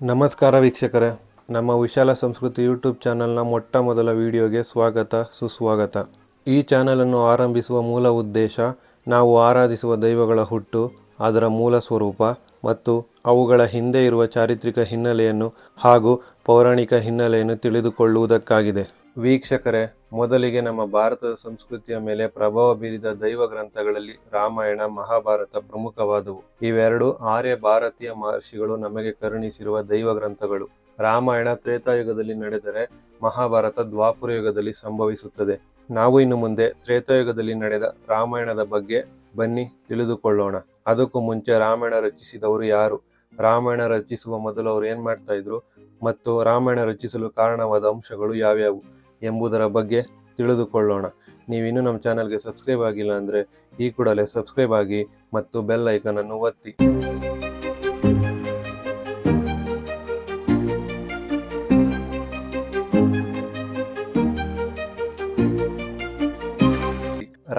ನಮಸ್ಕಾರ ವೀಕ್ಷಕರೇ. ನಮ್ಮ ವಿಶಾಲ ಸಂಸ್ಕೃತಿ ಯೂಟ್ಯೂಬ್ ಚಾನಲ್ನ ಮೊಟ್ಟ ಮೊದಲ ವಿಡಿಯೋಗೆ ಸ್ವಾಗತ, ಸುಸ್ವಾಗತ. ಈ ಚಾನಲನ್ನು ಆರಂಭಿಸುವ ಮೂಲ ಉದ್ದೇಶ, ನಾವು ಆರಾಧಿಸುವ ದೈವಗಳ ಹುಟ್ಟು, ಅದರ ಮೂಲ ಸ್ವರೂಪ ಮತ್ತು ಅವುಗಳ ಹಿಂದೆ ಇರುವ ಚಾರಿತ್ರಿಕ ಹಿನ್ನೆಲೆಯನ್ನು ಹಾಗೂ ಪೌರಾಣಿಕ ಹಿನ್ನೆಲೆಯನ್ನು ತಿಳಿದುಕೊಳ್ಳುವುದಕ್ಕಾಗಿದೆ. ವೀಕ್ಷಕರೇ ಮೊದಲಿಗೆ ನಮ್ಮ ಭಾರತದ ಸಂಸ್ಕೃತಿಯ ಮೇಲೆ ಪ್ರಭಾವ ಬೀರಿದ ದೈವ ಗ್ರಂಥಗಳಲ್ಲಿ ರಾಮಾಯಣ, ಮಹಾಭಾರತ ಪ್ರಮುಖವಾದವು. ಇವೆರಡು ಆರ್ಯ ಭಾರತೀಯ ಮಹರ್ಷಿಗಳು ನಮಗೆ ಕರುಣಿಸಿರುವ ದೈವ ಗ್ರಂಥಗಳು. ರಾಮಾಯಣ ತ್ರೇತಾಯುಗದಲ್ಲಿ ನಡೆದರೆ ಮಹಾಭಾರತ ದ್ವಾಪುರ ಯುಗದಲ್ಲಿ ಸಂಭವಿಸುತ್ತದೆ. ನಾವು ಇನ್ನು ಮುಂದೆ ತ್ರೇತಾಯುಗದಲ್ಲಿ ನಡೆದ ರಾಮಾಯಣದ ಬಗ್ಗೆ ಬನ್ನಿ, ತಿಳಿದುಕೊಳ್ಳೋಣ. ಅದಕ್ಕೂ ಮುಂಚೆ ರಾಮಾಯಣ ರಚಿಸಿದವರು ಯಾರು? ರಾಮಾಯಣ ರಚಿಸುವ ಮೊದಲು ಅವರು ಏನ್ ಮಾಡ್ತಾ ಇದ್ರು? ಮತ್ತು ರಾಮಾಯಣ ರಚಿಸಲು ಕಾರಣವಾದ ಅಂಶಗಳು ಯಾವ್ಯಾವು? ಎಂಬುದರ ಬಗ್ಗೆ ತಿಳಿದುಕೊಳ್ಳೋಣ. ನೀವಿನ್ನೂ ನಮ್ಮ ಚಾನಲ್ಗೆ ಸಬ್ಸ್ಕ್ರೈಬ್ ಆಗಿಲ್ಲ ಅಂದರೆ ಈ ಕೂಡಲೇ ಸಬ್ಸ್ಕ್ರೈಬ್ ಆಗಿ ಮತ್ತು ಬೆಲ್ ಐಕನನ್ನು ಒತ್ತಿ.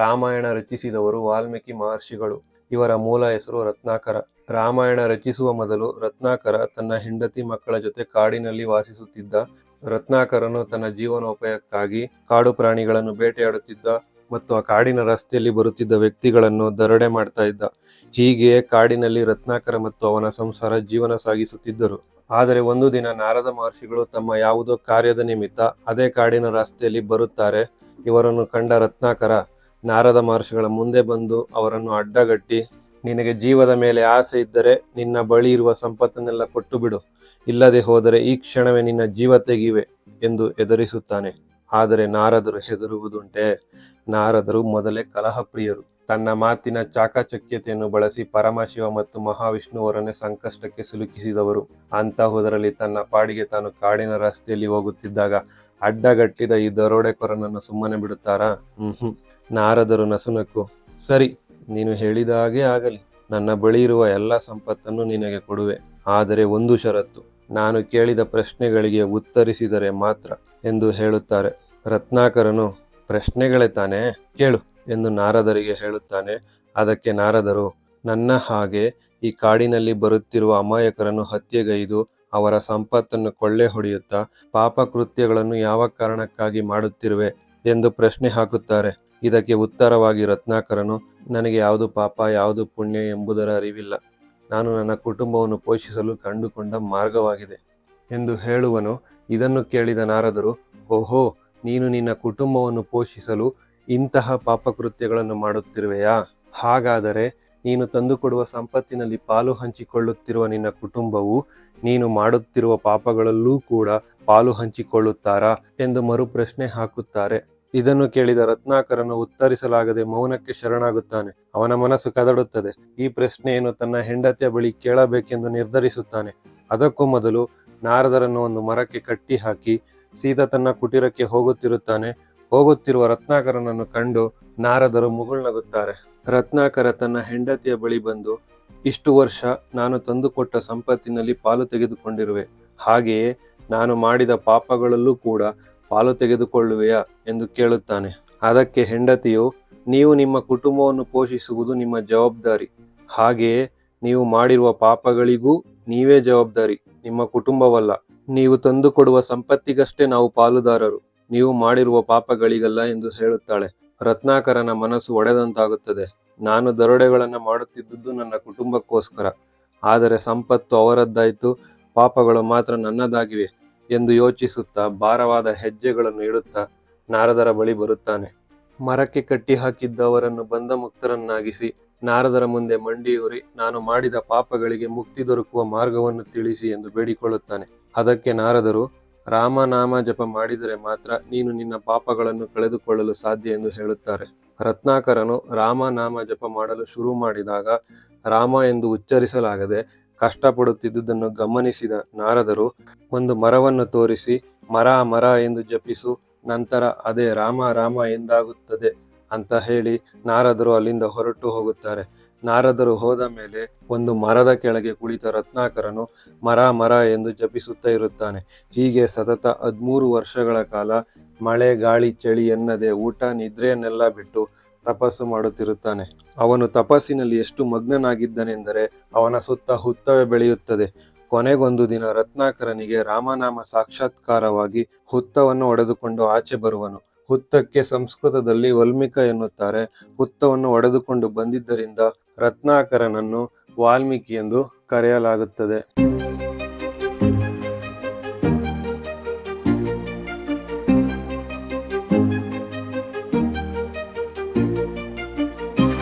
ರಾಮಾಯಣ ರಚಿಸಿದವರು ವಾಲ್ಮೀಕಿ ಮಹರ್ಷಿಗಳು. ಇವರ ಮೂಲ ಹೆಸರು ರತ್ನಾಕರ. ರಾಮಾಯಣ ರಚಿಸುವ ಮೊದಲು ರತ್ನಾಕರ ತನ್ನ ಹೆಂಡತಿ ಮಕ್ಕಳ ಜೊತೆ ಕಾಡಿನಲ್ಲಿ ವಾಸಿಸುತ್ತಿದ್ದ ರತ್ನಾಕರನು ತನ್ನ ಜೀವನೋಪಾಯಕ್ಕಾಗಿ ಕಾಡು ಪ್ರಾಣಿಗಳನ್ನು ಬೇಟೆಯಾಡುತ್ತಿದ್ದ ಮತ್ತು ಆ ಕಾಡಿನ ರಸ್ತೆಯಲ್ಲಿ ಬರುತ್ತಿದ್ದ ವ್ಯಕ್ತಿಗಳನ್ನು ದರೋಡೆ ಮಾಡ್ತಾ ಇದ್ದ. ಹೀಗೆಯೇ ಕಾಡಿನಲ್ಲಿ ರತ್ನಾಕರ ಮತ್ತು ಅವನ ಸಂಸಾರ ಜೀವನ ಸಾಗಿಸುತ್ತಿದ್ದರು. ಆದರೆ ಒಂದು ದಿನ ನಾರದ ಮಹರ್ಷಿಗಳು ತಮ್ಮ ಯಾವುದೋ ಕಾರ್ಯದ ನಿಮಿತ್ತ ಅದೇ ಕಾಡಿನ ರಸ್ತೆಯಲ್ಲಿ ಬರುತ್ತಾರೆ. ಇವರನ್ನು ಕಂಡ ರತ್ನಾಕರ ನಾರದ ಮಹರ್ಷಿಗಳ ಮುಂದೆ ಬಂದು ಅವರನ್ನು ಅಡ್ಡಗಟ್ಟಿ ನಿನಗೆ ಜೀವದ ಮೇಲೆ ಆಸೆ ಇದ್ದರೆ ನಿನ್ನ ಬಳಿ ಇರುವ ಸಂಪತ್ತನ್ನೆಲ್ಲ ಕೊಟ್ಟು ಬಿಡು ಇಲ್ಲದೆ ಹೋದರೆ ಈ ಕ್ಷಣವೇ ನಿನ್ನ ಜೀವ ತೆಗಿವೆ ಎಂದು ಎದುರಿಸುತ್ತಾನೆ ಆದರೆ ನಾರದರು ಹೆದರುವುದುಂಟೆ? ನಾರದರು ಮೊದಲೇ ಕಲಹಪ್ರಿಯರು. ತನ್ನ ಮಾತಿನ ಚಾಕಚಕ್ಯತೆಯನ್ನು ಬಳಸಿ ಪರಮಶಿವ ಮತ್ತು ಮಹಾವಿಷ್ಣುವರನ್ನೇ ಸಂಕಷ್ಟಕ್ಕೆ ಸಿಲುಕಿಸಿದವರು. ಅಂತಹುದರಲ್ಲಿ ತನ್ನ ಪಾಡಿಗೆ ತಾನು ಕಾಡಿನ ರಸ್ತೆಯಲ್ಲಿ ಹೋಗುತ್ತಿದ್ದಾಗ ಅಡ್ಡಗಟ್ಟಿದ ಈ ದರೋಡೆಕೋರನನ್ನು ಸುಮ್ಮನೆ ಬಿಡುತ್ತಾರಾ? ಹ್ಮ್. ನಾರದರು ನಸುನಕ್ಕು, ಸರಿ ನೀನು ಹೇಳಿದ ಹಾಗೆ ಆಗಲಿ. ನನ್ನ ಬಳಿ ಇರುವ ಎಲ್ಲ ಸಂಪತ್ತನ್ನು ನಿನಗೆ ಕೊಡುವೆ. ಆದರೆ ಒಂದು ಷರತ್ತು. ನಾನು ಕೇಳಿದ ಪ್ರಶ್ನೆಗಳಿಗೆ ಉತ್ತರಿಸಿದರೆ ಮಾತ್ರ ಎಂದು ಹೇಳುತ್ತಾರೆ. ರತ್ನಾಕರನು, ಪ್ರಶ್ನೆಗಳೇ ತಾನೇ? ಕೇಳು ಎಂದು ನಾರದರಿಗೆ ಹೇಳುತ್ತಾನೆ. ಅದಕ್ಕೆ ನಾರದರು, ನನ್ನ ಹಾಗೆ ಈ ಕಾಡಿನಲ್ಲಿ ಬರುತ್ತಿರುವ ಅಮಾಯಕರನ್ನು ಹತ್ಯೆಗೈದು ಅವರ ಸಂಪತ್ತನ್ನು ಕೊಳ್ಳೆ ಹೊಡೆಯುತ್ತಾ ಪಾಪ ಕೃತ್ಯಗಳನ್ನು ಯಾವ ಕಾರಣಕ್ಕಾಗಿ ಮಾಡುತ್ತಿರುವೆ? ಎಂದು ಪ್ರಶ್ನೆ ಹಾಕುತ್ತಾರೆ. ಇದಕ್ಕೆ ಉತ್ತರವಾಗಿ ರತ್ನಾಕರನು, ನನಗೆ ಯಾವುದು ಪಾಪ, ಯಾವುದು ಪುಣ್ಯ ಎಂಬುದರ ಅರಿವಿಲ್ಲ. ನಾನು ನನ್ನ ಕುಟುಂಬವನ್ನು ಪೋಷಿಸಲು ಕಂಡುಕೊಂಡ ಮಾರ್ಗವಾಗಿದೆ ಎಂದು ಹೇಳುವನು. ಇದನ್ನು ಕೇಳಿದ ನಾರದರು, ಓಹೋ, ನೀನು ನಿನ್ನ ಕುಟುಂಬವನ್ನು ಪೋಷಿಸಲು ಇಂತಹ ಪಾಪಕೃತ್ಯಗಳನ್ನು ಮಾಡುತ್ತಿರುವೆಯಾ? ಹಾಗಾದರೆ ನೀನು ತಂದುಕೊಡುವ ಸಂಪತ್ತಿನಲ್ಲಿ ಪಾಲು ಹಂಚಿಕೊಳ್ಳುತ್ತಿರುವ ನಿನ್ನ ಕುಟುಂಬವು ನೀನು ಮಾಡುತ್ತಿರುವ ಪಾಪಗಳಲ್ಲೂ ಕೂಡ ಪಾಲು ಹಂಚಿಕೊಳ್ಳುತ್ತಾರಾ? ಎಂದು ಮರುಪ್ರಶ್ನೆ ಹಾಕುತ್ತಾರೆ. ಇದನ್ನು ಕೇಳಿದ ರತ್ನಾಕರನು ಉತ್ತರಿಸಲಾಗದೆ ಮೌನಕ್ಕೆ ಶರಣಾಗುತ್ತಾನೆ. ಅವನ ಮನಸ್ಸು ಕದಡುತ್ತದೆ. ಈ ಪ್ರಶ್ನೆಯನ್ನು ತನ್ನ ಹೆಂಡತಿಯ ಬಳಿ ಕೇಳಬೇಕೆಂದು ನಿರ್ಧರಿಸುತ್ತಾನೆ. ಅದಕ್ಕೂ ಮೊದಲು ನಾರದರನ್ನು ಒಂದು ಮರಕ್ಕೆ ಕಟ್ಟಿ ಹಾಕಿ ಸೀತಾ ತನ್ನ ಕುಟೀರಕ್ಕೆ ಹೋಗುತ್ತಿರುತ್ತಾನೆ. ಹೋಗುತ್ತಿರುವ ರತ್ನಾಕರನನ್ನು ಕಂಡು ನಾರದರು ಮುಗುಳ್ನಗುತ್ತಾರೆ. ರತ್ನಾಕರ ತನ್ನ ಹೆಂಡತಿಯ ಬಳಿ ಬಂದು, ಇಷ್ಟು ವರ್ಷ ನಾನು ತಂದುಕೊಟ್ಟ ಸಂಪತ್ತಿನಲ್ಲಿ ಪಾಲು ತೆಗೆದುಕೊಂಡಿರುವೆ. ಹಾಗೆಯೇ ನಾನು ಮಾಡಿದ ಪಾಪಗಳಲ್ಲೂ ಕೂಡ ಪಾಲು ತೆಗೆದುಕೊಳ್ಳುವೆಯಾ ಎಂದು ಕೇಳುತ್ತಾನೆ. ಅದಕ್ಕೆ ಹೆಂಡತಿಯು, ನೀವು ನಿಮ್ಮ ಕುಟುಂಬವನ್ನು ಪೋಷಿಸುವುದು ನಿಮ್ಮ ಜವಾಬ್ದಾರಿ. ಹಾಗೆಯೇ ನೀವು ಮಾಡಿರುವ ಪಾಪಗಳಿಗೂ ನೀವೇ ಜವಾಬ್ದಾರಿ. ನಿಮ್ಮ ಕುಟುಂಬವಲ್ಲ. ನೀವು ತಂದುಕೊಡುವ ಸಂಪತ್ತಿಗಷ್ಟೇ ನಾವು ಪಾಲುದಾರರು. ನೀವು ಮಾಡಿರುವ ಪಾಪಗಳಿಗಲ್ಲ ಎಂದು ಹೇಳುತ್ತಾಳೆ. ರತ್ನಾಕರನ ಮನಸ್ಸು ಒಡೆದಂತಾಗುತ್ತದೆ. ನಾನು ದರೋಡೆಗಳನ್ನು ಮಾಡುತ್ತಿದ್ದುದು ನನ್ನ ಕುಟುಂಬಕ್ಕೋಸ್ಕರ. ಆದರೆ ಸಂಪತ್ತು ಅವರದ್ದಾಯಿತು. ಪಾಪಗಳು ಮಾತ್ರ ನನ್ನದಾಗಿವೆ. ಎಂದು ಯೋಚಿಸುತ್ತಾ ಭಾರವಾದ ಹೆಜ್ಜೆಗಳನ್ನು ಇಡುತ್ತಾ ನಾರದರ ಬಳಿ ಬರುತ್ತಾನೆ. ಮರಕ್ಕೆ ಕಟ್ಟಿ ಹಾಕಿದ್ದವರನ್ನು ಬಂಧ ಮುಕ್ತರನ್ನಾಗಿಸಿ ನಾರದರ ಮುಂದೆ ಮಂಡಿಯೂರಿ, ನಾನು ಮಾಡಿದ ಪಾಪಗಳಿಗೆ ಮುಕ್ತಿ ದೊರಕುವ ಮಾರ್ಗವನ್ನು ತಿಳಿಸಿ ಎಂದು ಬೇಡಿಕೊಳ್ಳುತ್ತಾನೆ. ಅದಕ್ಕೆ ನಾರದರು, ರಾಮನಾಮ ಜಪ ಮಾಡಿದರೆ ಮಾತ್ರ ನೀನು ನಿನ್ನ ಪಾಪಗಳನ್ನು ಕಳೆದುಕೊಳ್ಳಲು ಸಾಧ್ಯ ಎಂದು ಹೇಳುತ್ತಾರೆ. ರತ್ನಾಕರನು ರಾಮನಾಮ ಜಪ ಮಾಡಲು ಶುರು ಮಾಡಿದಾಗ ರಾಮ ಎಂದು ಉಚ್ಚರಿಸಲಾಗದೆ ಕಷ್ಟಪಡುತ್ತಿದ್ದುದನ್ನು ಗಮನಿಸಿದ ನಾರದರು, ಒಂದು ಮರವನ್ನು ತೋರಿಸಿ, ಮರ ಮರ ಎಂದು ಜಪಿಸು, ನಂತರ ಅದೇ ರಾಮ ರಾಮ ಎಂದಾಗುತ್ತದೆ ಅಂತ ಹೇಳಿ ನಾರದರು ಅಲ್ಲಿಂದ ಹೊರಟು ಹೋಗುತ್ತಾರೆ. ನಾರದರು ಹೋದ ಮೇಲೆ ಒಂದು ಮರದ ಕೆಳಗೆ ಕುಳಿತ ರತ್ನಾಕರನು ಮರ ಮರ ಎಂದು ಜಪಿಸುತ್ತಾ ಇರುತ್ತಾನೆ. ಹೀಗೆ ಸತತ ಹದಿಮೂರು ವರ್ಷಗಳ ಕಾಲ ಮಳೆ, ಗಾಳಿ, ಚಳಿ ಎನ್ನದೆ ಊಟ, ನಿದ್ರೆಯನ್ನೆಲ್ಲ ಬಿಟ್ಟು ತಪಸ್ಸು ಮಾಡುತ್ತಿರುತ್ತಾನೆ. ಅವನು ತಪಸ್ಸಿನಲ್ಲಿ ಎಷ್ಟು ಮಗ್ನನಾಗಿದ್ದನೆಂದರೆ ಅವನ ಸುತ್ತ ಹುತ್ತವೇ ಬೆಳೆಯುತ್ತದೆ. ಕೊನೆಗೊಂದು ದಿನ ರತ್ನಾಕರನಿಗೆ ರಾಮನಾಮ ಸಾಕ್ಷಾತ್ಕಾರವಾಗಿ ಹುತ್ತವನ್ನು ಒಡೆದುಕೊಂಡು ಆಚೆ ಬರುವನು. ಹುತ್ತಕ್ಕೆ ಸಂಸ್ಕೃತದಲ್ಲಿ ವಲ್ಮಿಕ ಎನ್ನುತ್ತಾರೆ. ಹುತ್ತವನ್ನು ಒಡೆದುಕೊಂಡು ಬಂದಿದ್ದರಿಂದ ರತ್ನಾಕರನನ್ನು ವಾಲ್ಮೀಕಿ ಎಂದು ಕರೆಯಲಾಗುತ್ತದೆ.